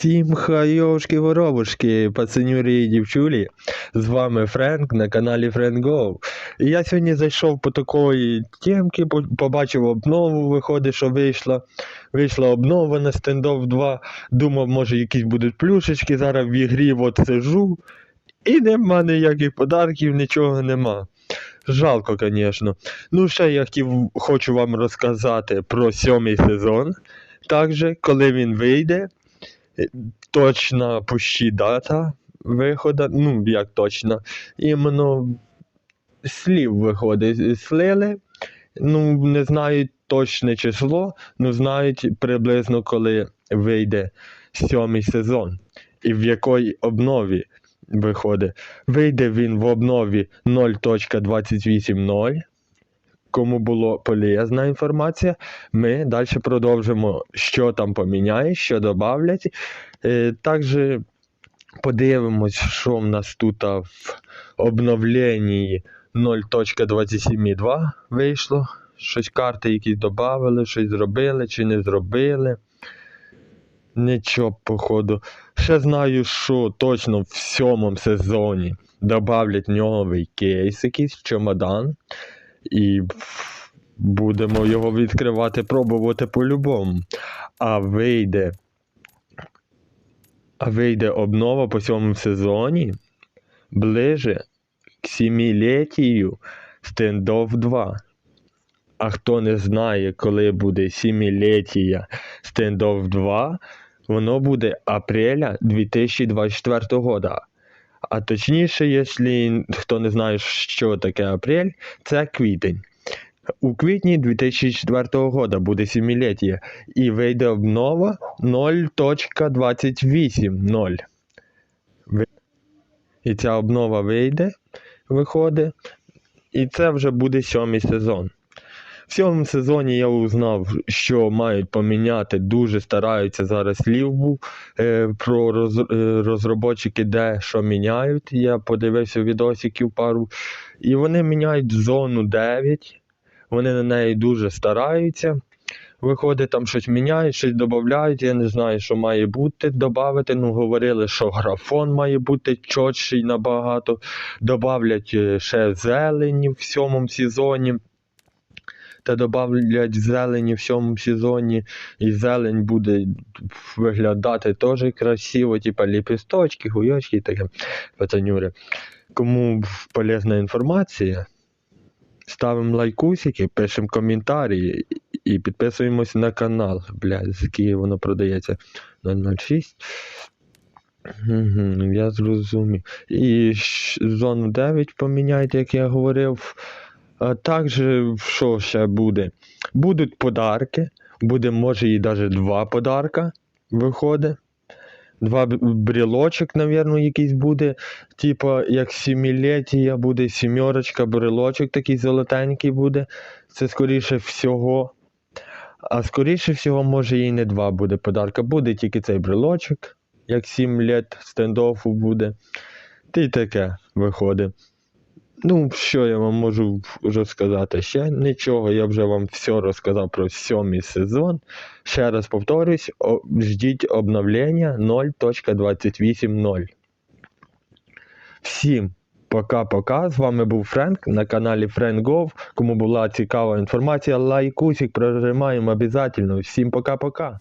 Всім хайошки воробушки, пацанюрі і дівчулі. З вами Френк на каналі Френк І я сьогодні зайшов по такої темки, побачив обнову, виходить, що вийшла. Вийшла обнова на стендов 2. Думав, може якісь будуть плюшечки. Зараз в ігрі от сижу. І нема ніяких подарків, нічого нема. Жалко, звісно. Ну, ще я хотів, хочу вам розказати про сьомий сезон. Також, коли він вийде, точна пущі дата виходу, ну як точно, іменно слів виходить, слили. Ну, не знають точне число, ну знають приблизно, коли вийде сьомий сезон і в якій обнові виходить. Вийде він в обнові 0.28.0. Кому було полезна інформація, ми далі продовжимо, що там поміняє, що додавлять. Е, також подивимось, що в нас тут в обновленні 0.27.2 вийшло. Щось карти якісь додали, щось зробили чи не зробили. Нічого, походу. Ще знаю, що точно в сьомому сезоні додавлять новий кейс, якийсь чемодан. І будемо його відкривати, пробувати по-любому. А вийде. А вийде обнова по сьомому сезоні ближе к сімілетію стендов 2. А хто не знає, коли буде сімілетія стендов 2, воно буде апреля 2024 года. А точніше, якщо хто не знає, що таке апрель, це квітень. У квітні 2004 года буде сімілетія і вийде обнова 0.28.0. І ця обнова вийде, виходить, і це вже буде сьомий сезон. В сьомому сезоні я узнав, що мають поміняти, дуже стараються зараз слів е, про е, розробочики, де що міняють. Я подивився відосиків пару. І вони міняють зону 9. Вони на неї дуже стараються. Виходить, там щось міняють, щось додають. Я не знаю, що має бути додати. Ну, говорили, що графон має бути чотший набагато. Добавлять е, ще зелені в сьомому сезоні. Та добавлять зелені в сьомому сезоні, і зелень буде виглядати теж красиво, типа ліпісточки, гуйочки і таке пацанюри. Кому полезна інформація, ставимо лайкусики, пишемо коментарі і підписуємося на канал. Блядь, з Києва воно продається 006. Угу, я зрозумів. І зону 9 поміняйте, як я говорив. А також, що ще буде? Будуть подарки. Буде, може, і навіть два подарка виходить. Два б- брелочок, напевно, якийсь буде. Типа, як сімілетія буде сімерочка, брелочок такий золотенький буде. Це скоріше всього. А скоріше всього, може, і не два буде подарка. Буде тільки цей брелочок, як 7 літ стендофу буде. Й таке виходить. Ну, що я вам можу розказати ще? Нічого, я вже вам все розказав про сьомий сезон. Ще раз повторюсь, ждіть обновлення 0.28.0. Всім пока-пока. З вами був Френк на каналі Гов. Кому була цікава інформація, лайкусик прожимаємо обов'язково. Всім пока-пока.